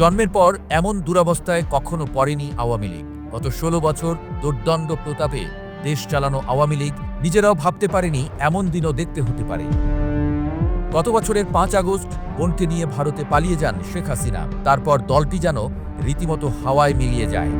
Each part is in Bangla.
জন্মের পর এমন দুরাবস্থায় কখনো পড়েনি আওয়ামী লীগ। গত ষোলো বছর দুর্দণ্ড প্রতাপে দেশ চালানো আওয়ামী লীগ নিজেরাও ভাবতে পারেনি এমন দিনও দেখতে হতে পারে। গত বছরের পাঁচ আগস্ট বোনকে নিয়ে ভারতে পালিয়ে যান শেখ হাসিনা। তারপর দলটি যেন রীতিমতো হাওয়ায় মিলিয়ে যায়।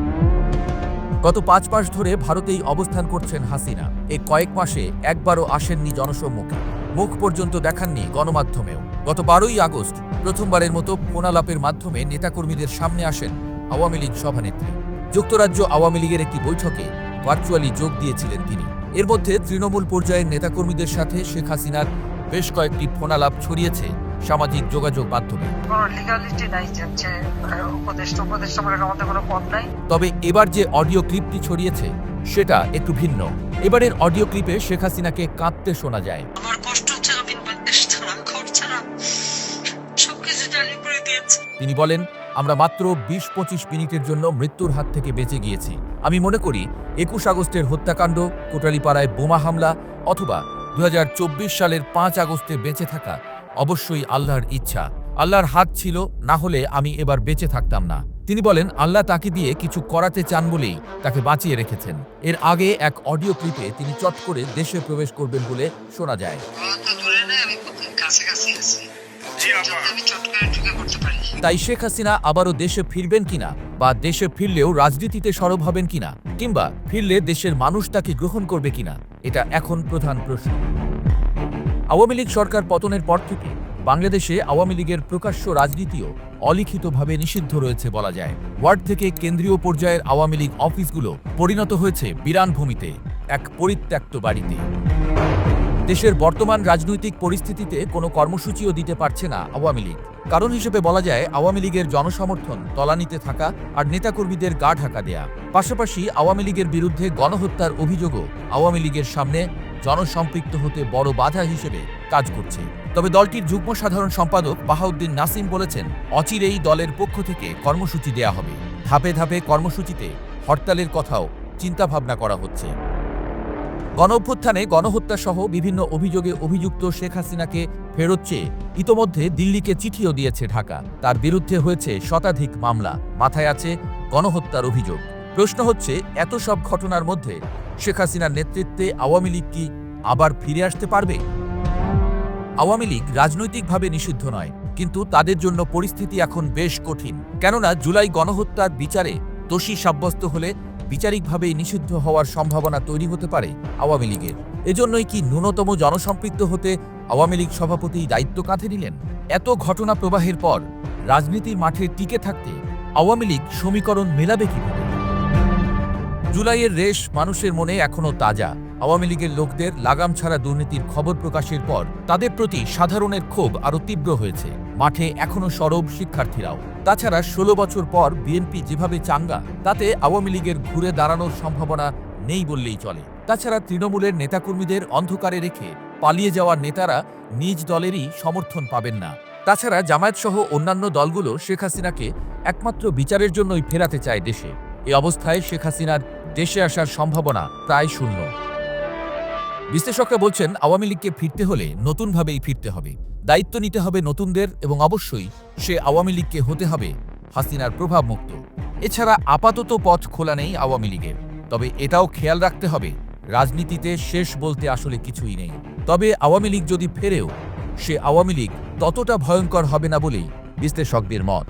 গত পাঁচ মাস ধরে ভারতেই অবস্থান করছেন হাসিনা। এ কয়েক মাসে একবারও আসেননি জনসম্মুখে। মুখ পর্যন্ত দেখাননি গণমাধ্যমেও। গত বারোই আগস্ট প্রথমবারের মতো ফোনালাপের মাধ্যমে নেতাকর্মীদের সামনে আসেন আওয়ামী লীগ সভানেত্রী। যুক্তরাজ্য আওয়ামী লীগের একটি বৈঠকে ভার্চুয়ালি যোগ দিয়েছিলেন তিনি। এর মধ্যে তৃণমূল পর্যায়ের নেতাকর্মীদের সাথে শেখ হাসিনার বেশ কয়েকটি ফোনালাপ ছড়িয়েছে সামাজিক যোগাযোগ মাধ্যমে। তবে এবার যে অডিও ক্লিপটি ছড়িয়েছে সেটা একটু ভিন্ন। এবারের অডিও ক্লিপে শেখ হাসিনাকে কাঁদতে শোনা যায়। আমার তিনি বলেন আমরা মাত্র বিশ পঁচিশ মিনিটের জন্য মৃত্যুর হাত থেকে বেঁচে গিয়েছি। আমি মনে করি একুশ আগস্টের হত্যাকাণ্ড কোটালীপাড়ায় বোমা হামলা অথবা দু হাজার চব্বিশ সালের পাঁচ আগস্টে বেঁচে থাকা অবশ্যই আল্লাহর ইচ্ছা। আল্লাহর হাত ছিল না হলে আমি এবার বেঁচে থাকতাম না। তিনি বলেন আল্লাহ তাকে দিয়ে কিছু করাতে চান বলেই তাকে বাঁচিয়ে রেখেছেন। এর আগে এক অডিও ক্লিপে তিনি চট করে দেশে প্রবেশ করবেন বলে শোনা যায়। তাই শেখ হাসিনা আবারও দেশে ফিরবেন কিনা বা দেশে ফিরলেও রাজনীতিতে সরব হবেন কিনা কিংবা ফিরলে দেশের মানুষ তাকে গ্রহণ করবে কিনা, এটা এখন প্রধান প্রশ্ন। আওয়ামী লীগ সরকার পতনের পর থেকে বাংলাদেশে আওয়ামী লীগের প্রকাশ্য রাজনীতিও অলিখিতভাবে নিষিদ্ধ রয়েছে বলা যায়। ওয়ার্ড থেকে কেন্দ্রীয় পর্যায়ের আওয়ামী লীগ অফিসগুলো পরিণত হয়েছে বিরান ভূমিতে এক পরিত্যক্ত বাড়িতে। দেশের বর্তমান রাজনৈতিক পরিস্থিতিতে কোনো কর্মসূচিও দিতে পারছে না আওয়ামী লীগ। কারণ হিসেবে বলা যায়, আওয়ামী লীগের জনসমর্থন, তলানিতে থাকা আর নেতাকর্মীদের গা ঢাকা দেয়া। পাশাপাশি আওয়ামী লীগের বিরুদ্ধে গণহত্যার অভিযোগও আওয়ামী লীগের সামনে জনসম্পৃক্ত হতে বড় বাধা হিসেবে কাজ করছে। তবে দলটির যুগ্ম সাধারণ সম্পাদক বাহাউদ্দিন নাসিম বলেছেন, অচিরেই দলের পক্ষ থেকে কর্মসূচি দেয়া হবে। ধাপে ধাপে কর্মসূচিতে হরতালের কথাও চিন্তাভাবনা করা হচ্ছে। গণঅভ্যুত্থানে গণহত্যা সহ বিভিন্ন অভিযোগে অভিযুক্ত শেখ হাসিনাকে ফেরত চেয়ে ইতোমধ্যে দিল্লিকে চিঠিও দিয়েছে ঢাকা। তার বিরুদ্ধে হয়েছে শতাধিক মামলা। মাথায় আছে গণহত্যার অভিযোগ। প্রশ্ন হচ্ছে, এত সব ঘটনার মধ্যে শেখ হাসিনার নেতৃত্বে আওয়ামী লীগ কি আবার ফিরে আসতে পারবে? আওয়ামী লীগ রাজনৈতিকভাবে নিষিদ্ধ নয়, কিন্তু তাদের জন্য পরিস্থিতি এখন বেশ কঠিন। কেননা, জুলাই গণহত্যার বিচারে দোষী সাব্যস্ত হলে বিচারিকভাবেই নিষিদ্ধ হওয়ার সম্ভাবনা তৈরি হতে পারে আওয়ামী লীগের। এজন্যই কি ন্যূনতম জনসম্পৃক্ত হতে আওয়ামী লীগ সভাপতি দায়িত্ব কাঁধে নিলেন? এত ঘটনা প্রবাহের পর রাজনীতির মাঠে টিকে থাকতে আওয়ামী লীগ সমীকরণ মেলাবে কীভাবে? জুলাইয়ের রেশ মানুষের মনে এখনও তাজা। আওয়ামী লীগের লোকদের লাগাম ছাড়া দুর্নীতির খবর প্রকাশের পর তাদের প্রতি সাধারণের ক্ষোভ আরও তীব্র হয়েছে। মাঠে এখনও সরব শিক্ষার্থীরাও। তাছাড়া ষোলো বছর পর বিএনপি যেভাবে চাঙ্গা, তাতে আওয়ামী লীগের ঘুরে দাঁড়ানোর সম্ভাবনা নেই বললেই চলে। তাছাড়া তৃণমূলের নেতাকর্মীদের অন্ধকারে রেখে পালিয়ে যাওয়ার নেতারা নিজ দলেরই সমর্থন পাবেন না। তাছাড়া জামায়াত সহ অন্যান্য দলগুলো শেখ হাসিনাকে একমাত্র বিচারের জন্যই ফেরাতে চায় দেশে। এ অবস্থায় শেখ হাসিনার দেশে আসার সম্ভাবনা প্রায় শূন্য। বিশ্লেষকরা বলছেন, আওয়ামী লীগকে ফিরতে হলে নতুনভাবেই ফিরতে হবে। দায়িত্ব নিতে হবে নতুনদের এবং অবশ্যই সে আওয়ামী লীগকে হতে হবে হাসিনার প্রভাবমুক্ত। এছাড়া আপাতত পথ খোলা নেই আওয়ামী লীগের। তবে এটাও খেয়াল রাখতে হবে, রাজনীতিতে শেষ বলতে আসলে কিছুই নেই। তবে আওয়ামী লীগ যদি ফেরেও, সে আওয়ামী লীগ ততটা ভয়ঙ্কর হবে না বলেই বিশ্লেষকদের মত।